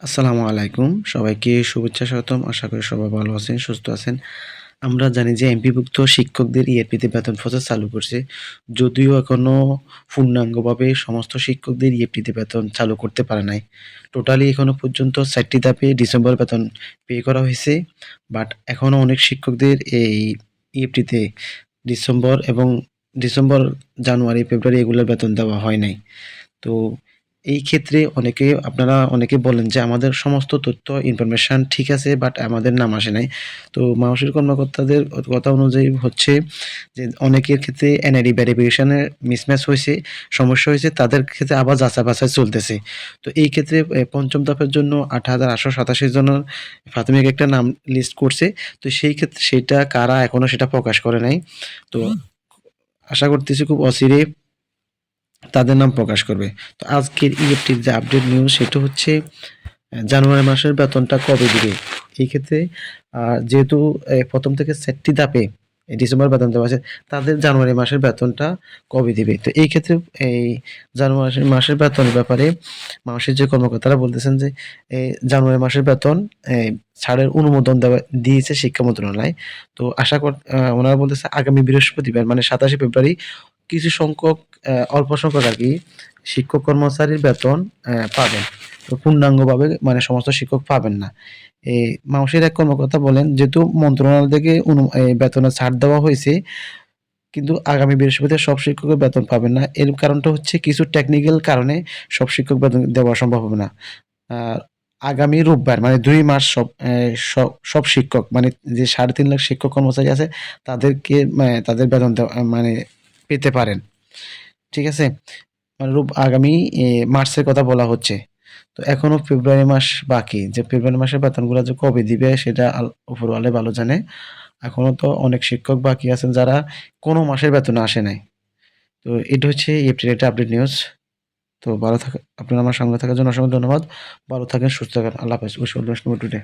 আসসালামু আলাইকুম। সবাইকে শুভেচ্ছা, স্বাগতম। আশা করি সবাই ভালো আছেন, সুস্থ আছেন। আমরা জানি যে এমপিভুক্ত শিক্ষকদের ইএপিতে বেতন প্রসেস চালু করছে। যদিও এখনও পূর্ণাঙ্গভাবে সমস্ত শিক্ষকদের ইএফটিতে বেতন চালু করতে পারে নাই। টোটালি এখনও পর্যন্ত চারটি ধাপে ডিসেম্বর বেতন পে করা হয়েছে। বাট এখনও অনেক শিক্ষকদের এই ইএফটিতে ডিসেম্বর এবং ডিসেম্বর, জানুয়ারি, ফেব্রুয়ারি এগুলোর বেতন দেওয়া হয় নাই। তো এই ক্ষেত্রে অনেকে আপনারা অনেকে বলেন যে আমাদের সমস্ত তথ্য ইনফরমেশন ঠিক আছে বাট আমাদের নাম আসে নাই। তো মানসিক কর্মকর্তাদের কথা অনুযায়ী হচ্ছে যে অনেকের ক্ষেত্রে এনআইডি ভেরিফিকেশনের মিসম্যাচ হয়েছে সমস্যা হয়েছে তাদের ক্ষেত্রে আবার যাচাই বাছাই চলতেছে। তো এই ক্ষেত্রে পঞ্চম ধাপের জন্য আট হাজার আটশো সাতাশি জনের প্রাথমিক একটা নাম লিস্ট করছে। তো সেই ক্ষেত্রে সেটা কারা এখনও সেটা প্রকাশ করে নাই। তো আশা করতেছি খুব অচিরে তাদের নাম প্রকাশ করবে। তো আজকের ইএফটির যে আপডেট নিউজ সেটা হচ্ছে জানুয়ারি মাসের বেতনটা কবে দিবে? এই ক্ষেত্রে যেহেতু প্রথম থেকে সেটটি ধাপে ডিসেম্বর বেতন দেওয়া আছে, তাদের জানুয়ারি মাসের বেতনটা কবে দিবে? তো এই ক্ষেত্রে, এই জানুয়ারি মাসের বেতনের ব্যাপারে মাসের যে কর্মকর্তারা বলতেছেন যে এই জানুয়ারি মাসের বেতন ছাড়ের অনুমোদন দেওয়া, দিয়েছে শিক্ষা মন্ত্রণালয়। তো আশা কর ওনারা বলতেছে আগামী বৃহস্পতিবার মানে সাতাশে ফেব্রুয়ারি কিছু সংখ্যক অল্প সংখ্যক আর কি শিক্ষক কর্মচারীর বেতন পাবেন। পূর্ণাঙ্গভাবে মানে সমস্ত শিক্ষক পাবেন না। এই মাউসের এক কর্মকর্তা বলেন, যেহেতু মন্ত্রণালয় থেকে বেতনের ছাড় দেওয়া হয়েছে, কিন্তু আগামী বৃহস্পতিবার সব শিক্ষকের বেতন পাবেন না। এর কারণটা হচ্ছে কিছু টেকনিক্যাল কারণে সব শিক্ষক বেতন দেওয়া সম্ভব হবে না। আর আগামী রোববার মানে দুই মাস সব সব শিক্ষক মানে যে সাড়ে তিন লাখ শিক্ষক কর্মচারী আছে, তাদেরকে তাদের বেতন মানে পেতে পারেন। ঠিক আছে? মানে রূপ আগামী মার্চের কথা বলা হচ্ছে। তো এখনও ফেব্রুয়ারি মাস বাকি। যে ফেব্রুয়ারি মাসের বেতনগুলো যে কবে দিবে সেটা উপরওয়ালে ভালো জানে। এখনও তো অনেক শিক্ষক বাকি আছেন যারা কোনো মাসের বেতন আসে নাই। তো এটা হচ্ছে এপ্রিল একটা আপডেট নিউজ তো ভালো থাকা, আপনারা আমার সঙ্গে থাকার জন্য অসংখ্য ধন্যবাদ। ভালো থাকেন, সুস্থ থাকেন। আল্লাহ হাফেজ। Wish today.